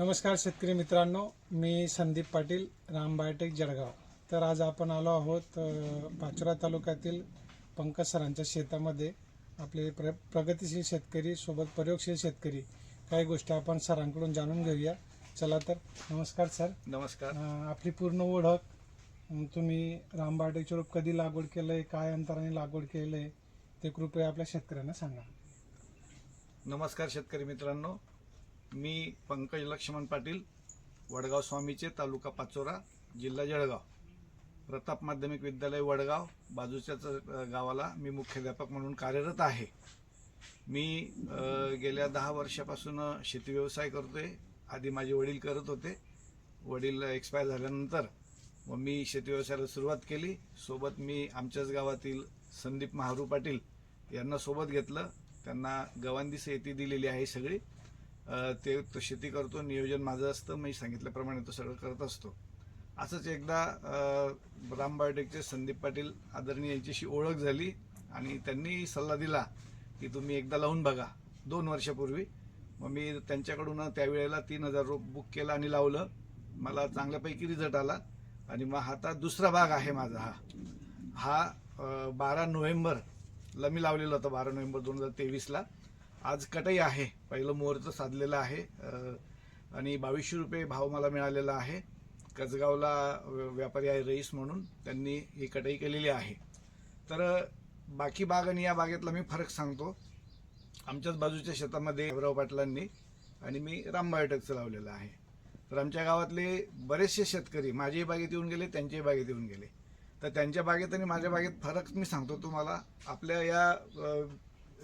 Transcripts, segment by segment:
नमस्कार शेतकरी मित्रांनो मी संदीप पाटील राम बायोटेक जळगाव. तर आज आपण आलो आहोत पाचोरा तालुक्यातील पंकज सरांच्या शेतामध्ये. आपले प्र प्रगतिशील शेतकरी सोबत प्रयोगशील शेतकरी काही गोष्टी आपण सरांकडून जाणून घेऊया. चला तर नमस्कार सर. नमस्कार. आपली पूर्ण ओळख तुम्ही राम बायोटेकचे रोप कधी लागवड केलं आहे काय अंतराने लागवड केलं आहे ते कृपया आपल्या शेतकऱ्यांना सांगा. नमस्कार शेतकरी मित्रांनो. मी पंकज लक्ष्मण पाटील वडगाव स्वामीचे तालुका पाचोरा जिल्हा जळगाव. प्रताप माध्यमिक विद्यालय वडगाव. बाजूच्याच गावाला मी मुख्याध्यापक म्हणून कार्यरत आहे. मी गेल्या दहा वर्षापासून शेती व्यवसाय करतोय. आधी माझे वडील करत होते. वडील एक्सपायर झाल्यानंतर व मी शेती व्यवसायाला सुरुवात केली. सोबत मी आमच्याच गावातील संदीप महारू पाटील यांना सोबत घेतलं. त्यांना गवांदी शेती दिलेली आहे सगळी. ते तो शेती करतो नियोजन माझं असतं मी सांगितल्याप्रमाणे तो सगळं करत असतो. असंच एकदा राम बायोटेकचे संदीप पाटील आदरणीय यांच्याशी ओळख झाली आणि त्यांनी सल्ला दिला की तुम्ही एकदा लावून बघा दोन वर्षापूर्वी. मग मी त्यांच्याकडून त्यावेळेला तीन हजार रोप बुक केलं आणि लावलं. मला चांगल्यापैकी रिझल्ट आला आणि मग आता दुसरा भाग आहे माझा हा. हा बारा नोव्हेंबरला मी लावलेला होता बारा नोव्हेंबर दोन हजार तेवीसला. आज कटई आहे. पहिलं मुहूर्त साधलेलं आहे. आणि बावीसशे रुपये भाव मला मिळालेला आहे. कसगावला व्यापारी आहे रईस म्हणून त्यांनी ही कटई केलेली आहे. तर बाकी बाग आणि या बागेतला मी फरक सांगतो. आमच्याच बाजूच्या शेतामध्ये शिवराव पाटलांनी आणि मी राम बायोटेकचं लावलेलं आहे. तर आमच्या गावातले बरेचसे शेतकरी माझ्याही बागेत येऊन गेले त्यांच्याही बागेत येऊन गेले. तर त्यांच्या बागेत आणि माझ्या बागेत फरक मी सांगतो तुम्हाला. आपल्या या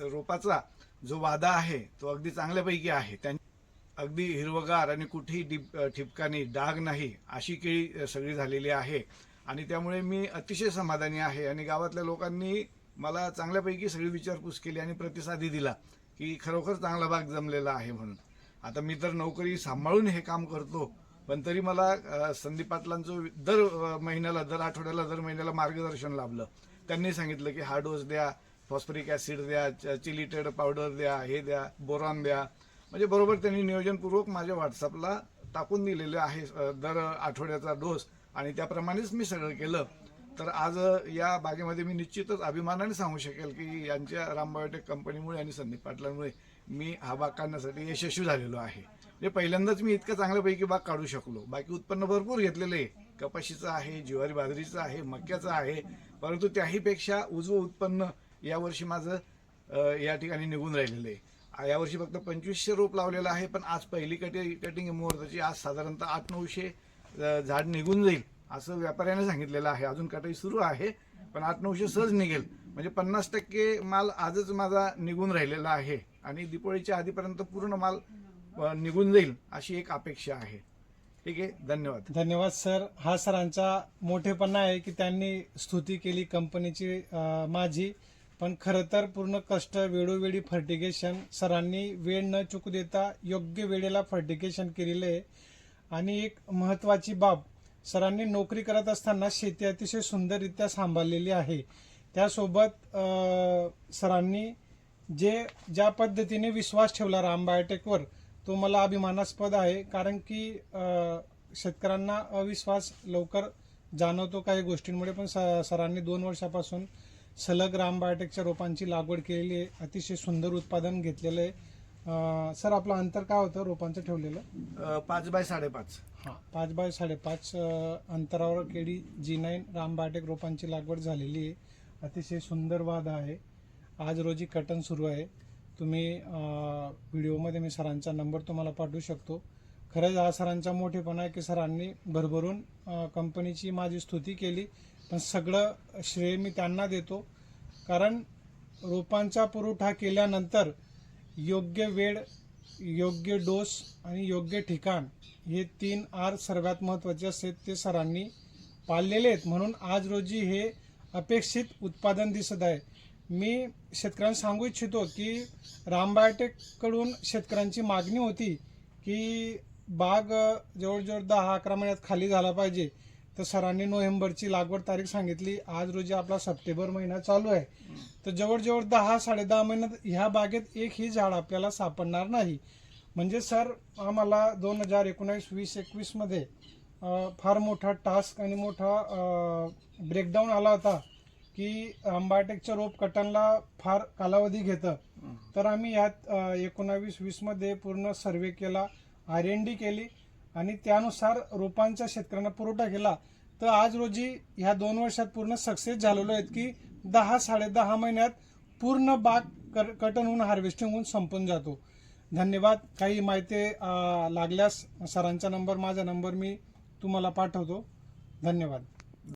रोपाचा जो वादा आहे तो अगदी चांगल्यापैकी आहे. त्यां अगदी हिरवगार आणि कुठेही डिप ठिपकानी डाग नाही अशी केळी सगळी झालेली आहे. आणि त्यामुळे मी अतिशय समाधानी आहे आणि गावातल्या लोकांनी मला चांगल्यापैकी सगळी विचारपूस केली आणि प्रतिसादही दिला की खरोखर चांगला भाग जमलेला आहे म्हणून. आता मी तर नोकरी सांभाळून हे काम करतो पण तरी मला संदीप पाटलांचं दर महिन्याला दर आठवड्याला दर महिन्याला मार्गदर्शन लाभलं. त्यांनी सांगितलं की हा डोस द्या फॉस्फरिक ऍसिड द्या चिलिटेड पावडर द्या हे द्या बोरॉन द्या. म्हणजे बरोबर त्यांनी नियोजनपूर्वक माझ्या व्हॉट्सअपला टाकून दिलेलं आहे दर आठवड्याचा डोस. आणि त्याप्रमाणेच मी सगळं केलं. तर आज या बागेमध्ये मी निश्चितच अभिमानाने सांगू शकेल की यांच्या रामबायोटेक कंपनीमुळे आणि संदीप पाटलांमुळे मी हा बाग काढण्यासाठी यशस्वी झालेलो आहे. म्हणजे पहिल्यांदाच मी इतकं चांगल्यापैकी बाग काढू शकलो. बाकी उत्पन्न भरपूर घेतलेलं आहे. कपाशीचं आहे ज्वारी बाजरीचं आहे मक्याचं आहे. परंतु त्याहीपेक्षा उजवं उत्पन्न यावर्षी माझं या ठिकाणी निघून राहिलेलं आहे. यावर्षी फक्त पंचवीसशे रोप लावलेलं आहे पण आज पहिली कटिंग कटिंग मुहूर्ताची. आज साधारणतः आठ नऊशे झाड निघून जाईल असं व्यापाऱ्याने सांगितलेलं आहे. अजून कटाई सुरू आहे पण आठ नऊशे सहज निघेल. म्हणजे पन्नास टक्के माल आजच माझा निघून राहिलेला आहे आणि दिपोळीच्या आधीपर्यंत पूर्ण माल निघून जाईल अशी एक अपेक्षा आहे. ठीक आहे धन्यवाद. धन्यवाद सर. हा सरांचा मोठेपणा आहे की त्यांनी स्तुती केली कंपनीची माझी. पण खरं तर पूर्ण कष्ट वेळोवेळी फर्टिगेशन सरांनी वेळ न चुकू देता योग्य वेळेला फर्टिगेशन केलेलं आहे. आणि एक महत्वाची बाब सरांनी नोकरी करत असताना शेती अतिशय सुंदररित्या सांभाळलेली आहे. त्यासोबत सरांनी जे ज्या पद्धतीने विश्वास ठेवला राम बायोटेकवर तो मला अभिमानास्पद आहे. कारण की शेतकऱ्यांना अविश्वास लवकर जाणवतो काही गोष्टींमुळे. पण स- सरांनी दोन वर्षापासून सलग राम बायोटेकच्या रोपांची लागवड केलेली आहे. अतिशय सुंदर उत्पादन घेतलेलं आहे. सर आपलं अंतर काय होतं रोपांचं ठेवलेलं? पाच बाय साडेपाच. हां पाच बाय साडेपाच अ, अंतरावर KD G nine Ram biotech रोपांची लागवड झालेली आहे. अतिशय सुंदर वाद आहे. आज रोजी कटन सुरू आहे. तुम्ही अ, व्हिडिओमध्ये मी सरांचा नंबर तुम्हाला पाठवू शकतो. खरंच हा सरांचा मोठेपणा आहे की सरांनी भरभरून अ, कंपनीची माझी स्तुती केली. पण सगळं श्रेय मी त्यांना देतो. कारण रोपांचा पुरवठा केल्यानंतर योग्य वेळ योग्य डोस आणि योग्य ठिकाण हे तीन आर सर्वात महत्त्वाचे असतात. ते सरांनी पाळलेले आहेत. म्हणून आज रोजी हे अपेक्षित उत्पादन दिसत आहे. मी शेतकऱ्यांना सांगू इच्छितो की रामबायोटेककडून शेतकऱ्यांची मागणी होती की बाग जवळजवळ दहा अकरा महिन्यात खाली झाला पाहिजे. तर सरांनी नोव्हेंबरची लागवड तारीख सांगितली. आज रोजी आपला सप्टेंबर महिना चालू आहे. तर जवळजवळ दहा साडेदहा महिन्यात ह्या बागेत एकही झाड आपल्याला सापडणार नाही. म्हणजे सर आम्हाला दोन हजार एकोणावीस वीस एकवीसमध्ये फार मोठा टास्क आणि मोठा ब्रेकडाऊन आला होता की आंबाटेकच्या रोप कटनला फार कालावधी घेतं. तर आम्ही यात एकोणावीस वीसमध्ये पूर्ण सर्वे केला आर एन डी केली. आणि त्यानुसार रोपांच्या शेतकऱ्यांना पुरवठा केला तर आज रोजी ह्या दोन वर्षात पूर्ण सक्सेस झालेलो आहेत की दहा साडे दहा महिन्यात पूर्ण बाग कटन होऊन हार्वेस्टिंग होऊन संपून जातो. धन्यवाद. काही माहिती लागल्यास सरांचा नंबर माझा नंबर मी तुम्हाला पाठवतो. धन्यवाद.